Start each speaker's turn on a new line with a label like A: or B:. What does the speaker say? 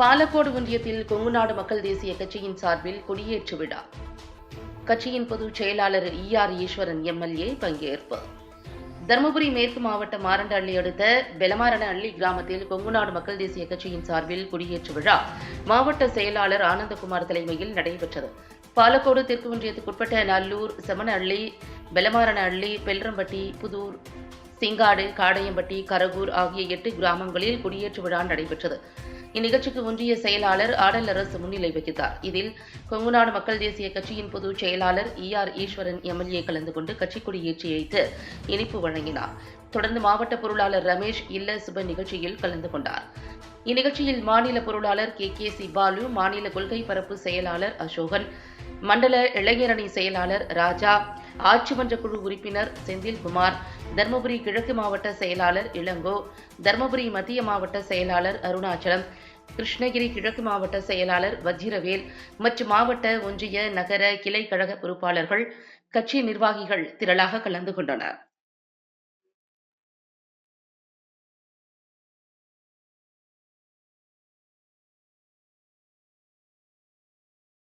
A: பாலக்கோடு ஒன்றியத்தில் கொங்குநாடு மக்கள் தேசிய கட்சியின் சார்பில் கொடியேற்று விழா. கட்சியின் பொதுச் செயலாளர் இ ஆர் ஈஸ்வரன் எம்எல்ஏ பங்கேற்பு. தருமபுரி மேற்கு மாவட்டம் மாரண்டஹள்ளி அடுத்த பெலமாரண அள்ளி கிராமத்தில் கொங்குநாடு மக்கள் தேசிய கட்சியின் சார்பில் குடியேற்று விழா மாவட்ட செயலாளர் ஆனந்தகுமார் தலைமையில் நடைபெற்றது. பாலக்கோடு தெற்கு ஒன்றியத்துக்குட்பட்ட நல்லூர் செமனஹள்ளி பெலமாரணஹள்ளி பெல்ரம்பட்டி புதூர் சிங்காடு காடையம்பட்டி கரகூர் ஆகிய எட்டு கிராமங்களில் குடியேற்று விழா நடைபெற்றது. இந்நிகழ்ச்சிக்கு ஒன்றிய செயலாளர் ஆடல் அரசு முன்னிலை வகித்தார். இதில் கொங்குநாடு மக்கள் தேசிய கட்சியின் பொதுச் செயலாளர் இ ஆர் ஈஸ்வரன் எம்எல்ஏ கலந்து கொண்டு கட்சி கொடியேற்றி வைத்து இனிப்பு வழங்கினார். தொடர்ந்து மாவட்ட பொருளாளர் ரமேஷ் இல்ல சுப நிகழ்ச்சியில் கலந்து கொண்டார். இந்நிகழ்ச்சியில் மாநில பொருளாளர் கே கே சி பாலு மாநில கொள்கை பரப்பு செயலாளர் அசோகன் மண்டல இளைஞரணி செயலாளர் ராஜா ஆட்சிமன்ற குழு உறுப்பினர் செந்தில்குமார் தருமபுரி கிழக்கு மாவட்ட செயலாளர் இளங்கோ தருமபுரி மத்திய மாவட்ட செயலாளர் அருணாச்சலம் கிருஷ்ணகிரி கிழக்கு மாவட்ட செயலாளர் வஜ்ரவேல் மற்றும் மாவட்ட ஒன்றிய நகர கிளை கழக பொறுப்பாளர்கள் கட்சி நிர்வாகிகள் திரளாக கலந்து கொண்டனர்.